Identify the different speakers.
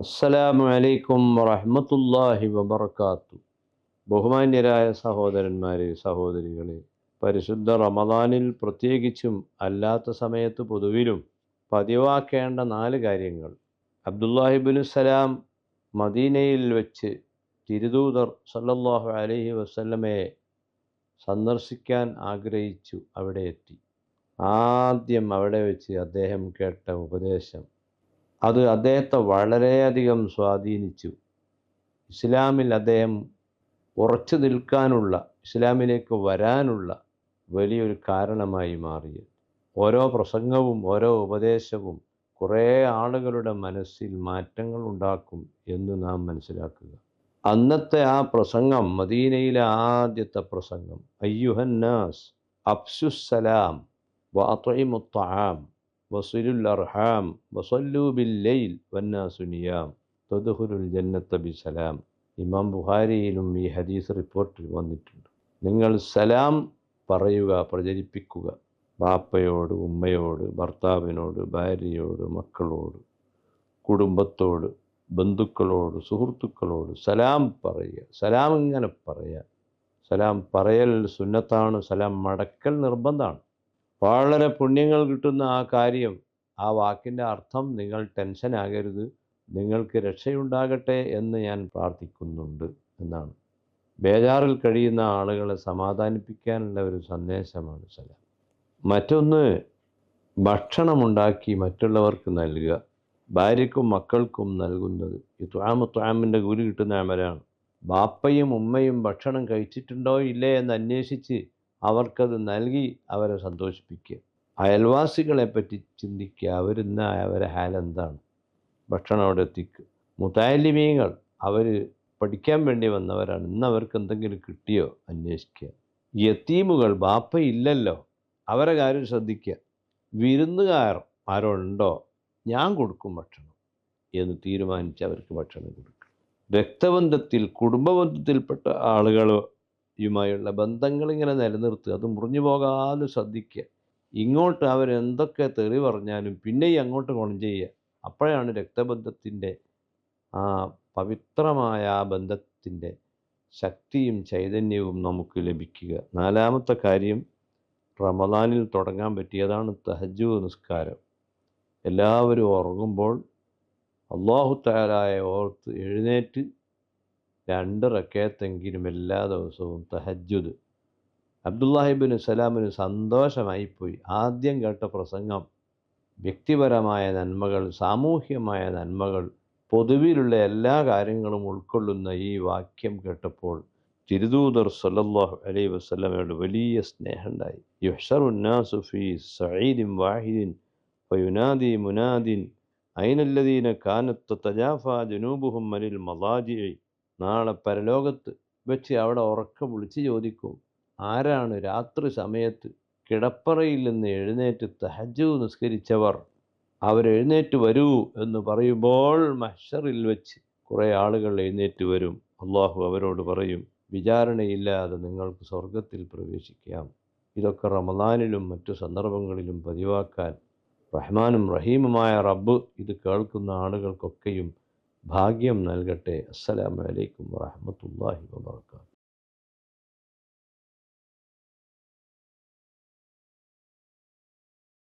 Speaker 1: അസ്സലാമു അലൈക്കും വറഹമത്തല്ലാഹി വബർക്കാത്തു ബഹുമാന്യരായ സഹോദരന്മാരെ സഹോദരികളെ പരിശുദ്ധ റമദാനിൽ പ്രത്യേകിച്ചും അല്ലാത്ത സമയത്ത് പൊതുവിലും പതിവാക്കേണ്ട നാല് കാര്യങ്ങൾ. അബ്ദുല്ലാഹിബിനു സലാം മദീനയിൽ വെച്ച് തിരുദൂതർ സല്ലല്ലാഹു അലൈഹി വസല്ലമയെ സന്ദർശിക്കാൻ ആഗ്രഹിച്ചു അവിടെ എത്തി. ആദ്യം അവിടെ വെച്ച് അദ്ദേഹം കേട്ട ഉപദേശം അത് അദ്ദേഹത്തെ വളരെയധികം സ്വാധീനിച്ചു. ഇസ്ലാമിൽ അദ്ദേഹം ഉറച്ചു നിൽക്കാനുള്ള ഇസ്ലാമിലേക്ക് വരാനുള്ള വലിയൊരു കാരണമായി മാറിയത്. ഓരോ പ്രസംഗവും ഓരോ ഉപദേശവും കുറേ ആളുകളുടെ മനസ്സിൽ മാറ്റങ്ങൾ ഉണ്ടാക്കും എന്ന് നാം മനസ്സിലാക്കുക. അന്നത്തെ ആ പ്രസംഗം മദീനയിലെ ആദ്യത്തെ പ്രസംഗം അയ്യുഹന്നാസ് അഫ്സുസലാം വഅത്ഇമുത്താം വസുലുൽ അർഹാം വസല്ലു ബില്ലയിൽ വന്നാസു നിയാം തദ്ഖുലുൽ ജന്നത്ത ബിസലാം. ഇമാം ബുഖാരിയിലും ഈ ഹദീസ് റിപ്പോർട്ടിൽ വന്നിട്ടുണ്ട്. നിങ്ങൾ സലാം പറയുക പ്രചരിപ്പിക്കുക. ബാപ്പയോട് ഉമ്മയോട് ഭർത്താവിനോട് ഭാര്യയോട് മക്കളോട് കുടുംബത്തോട് ബന്ധുക്കളോട് സുഹൃത്തുക്കളോട് സലാം പറയുക. സലാം ഇങ്ങനെ പറയുക സലാം പറയൽ സുന്നത്താണ് സലാം മടക്കൽ നിർബന്ധമാണ്. വളരെ പുണ്യങ്ങൾ കിട്ടുന്ന ആ കാര്യം ആ വാക്കിന്റെ അർത്ഥം നിങ്ങൾ ടെൻഷൻ ആകരുത്. നിങ്ങൾക്ക് രക്ഷയുണ്ടാകട്ടെ എന്ന് ഞാൻ പ്രാർത്ഥിക്കുന്നുണ്ട് എന്നാണ്. ബേജാറിൽ കഴിയുന്ന ആളുകളെ സമാധാനിപ്പിക്കാനുള്ള ഒരു സന്ദേശമാണ് സലാം. മറ്റൊന്ന് ഭക്ഷണമുണ്ടാക്കി മറ്റുള്ളവർക്ക് നൽകുക. ഭാര്യയ്ക്കും മക്കൾക്കും നൽകുന്നത്. ഈ ത്വാമ ത്വാമിന്റെ കൂലി കിട്ടുന്ന അമലാണ്. ബാപ്പയും ഉമ്മയും ഭക്ഷണം കഴിച്ചിട്ടുണ്ടോ ഇല്ലേ എന്ന് അന്വേഷിച്ച് അവർക്കത് നൽകി അവരെ സന്തോഷിപ്പിക്കുക. അയൽവാസികളെ പറ്റി ചിന്തിക്കുക അവരിന്ന് അവരെ ഹാൽ എന്താണ്? ഭക്ഷണം അവിടെ എത്തിക്കുക മുതാലിമീങ്ങൾ അവർ പഠിക്കാൻ വേണ്ടി വന്നവരാണ്. ഇന്ന് അവർക്ക് എന്തെങ്കിലും കിട്ടിയോ? അന്വേഷിക്കുക. യത്തീമുകൾ ബാപ്പ ഇല്ലല്ലോ. അവരെ കാര്യം ശ്രദ്ധിക്കുക. വിരുന്നുകാർ ആരോണ്ടോ? ഞാൻ കൊടുക്കും ഭക്ഷണം എന്ന് തീരുമാനിച്ച് അവർക്ക് ഭക്ഷണം കൊടുക്കുക. രക്തബന്ധത്തിൽ കുടുംബബന്ധത്തിൽപ്പെട്ട ആളുകളുമായുള്ള ബന്ധങ്ങൾ ഇങ്ങനെ നിലനിർത്തുക. അത് മുറിഞ്ഞു പോകാതെ ശ്രദ്ധിക്കുക. ഇങ്ങോട്ട് അവരെന്തൊക്കെ തെറി പറഞ്ഞാലും പിന്നെയും അങ്ങോട്ട് ഗുണം ചെയ്യുക. അപ്പോഴാണ് രക്തബന്ധത്തിന്റെ ആ പവിത്രമായ ആ ബന്ധത്തിന്റെ ശക്തിയും ചൈതന്യവും നമുക്ക് ലഭിക്കുക. നാലാമത്തെ കാര്യം റമദാനിൽ തുടങ്ങാൻ പറ്റിയതാണ് തഹജു നിസ്കാരം. എല്ലാവരും ഉറങ്ങുമ്പോൾ അള്ളാഹു താലായ ഓർത്ത് എഴുന്നേറ്റ് രണ്ട് റക്കയത്തെങ്കിലും എല്ലാ ദിവസവും തഹജുദ് അബ്ദുല്ലാഹിബിന് സലാമിന് സന്തോഷമായിപ്പോയി. ആദ്യം കേട്ട പ്രസംഗം വ്യക്തിപരമായ നന്മകൾ സാമൂഹ്യമായ നന്മകൾ പൊതുവിലുള്ള എല്ലാ കാര്യങ്ങളും ഉൾക്കൊള്ളുന്ന ഈ വാക്യം കേട്ടപ്പോൾ തിരുദൂതർ സല്ലല്ലാഹു അലൈ വസ്ലമയോട് വലിയ സ്നേഹമുണ്ടായി യുഹ്ഷറുന്നാസു ഫീ സഈദിൻ വാഹിദിൻ മുനാദിൻ അയിനല്ലദീന കാനത്ത് തജാഫ ജനൂബുഹും മനിൽ മലാജിഇ നാളെ പരലോകത്ത് വെച്ച് അവിടെ ഉറക്കം വിളിച്ച് ചോദിക്കും ആരാണ് രാത്രി സമയത്ത് കിടപ്പറയിൽ നിന്ന് എഴുന്നേറ്റ് തഹജു നിസ്കരിച്ചവർ? അവരെഴുന്നേറ്റ് വരൂ എന്ന് പറയുമ്പോൾ മഷറിൽ വെച്ച് കുറേ ആളുകൾ എഴുന്നേറ്റ് വരും. അള്ളാഹു അവരോട് പറയും വിചാരണയില്ലാതെ നിങ്ങൾക്ക് സ്വർഗത്തിൽ പ്രവേശിക്കാം. ഇതൊക്കെ റമദാനിലും മറ്റു സന്ദർഭങ്ങളിലും പതിവാക്കാൻ റഹ്മാനും റഹീമുമായ റബ്ബ് ഇത് കേൾക്കുന്ന ആളുകൾക്കൊക്കെയും ഭാഗ്യം നൽകട്ടെ. അസ്സലാമലൈക്കും വാഹമത്തല്ലാഹി വാബർക്കാത്തു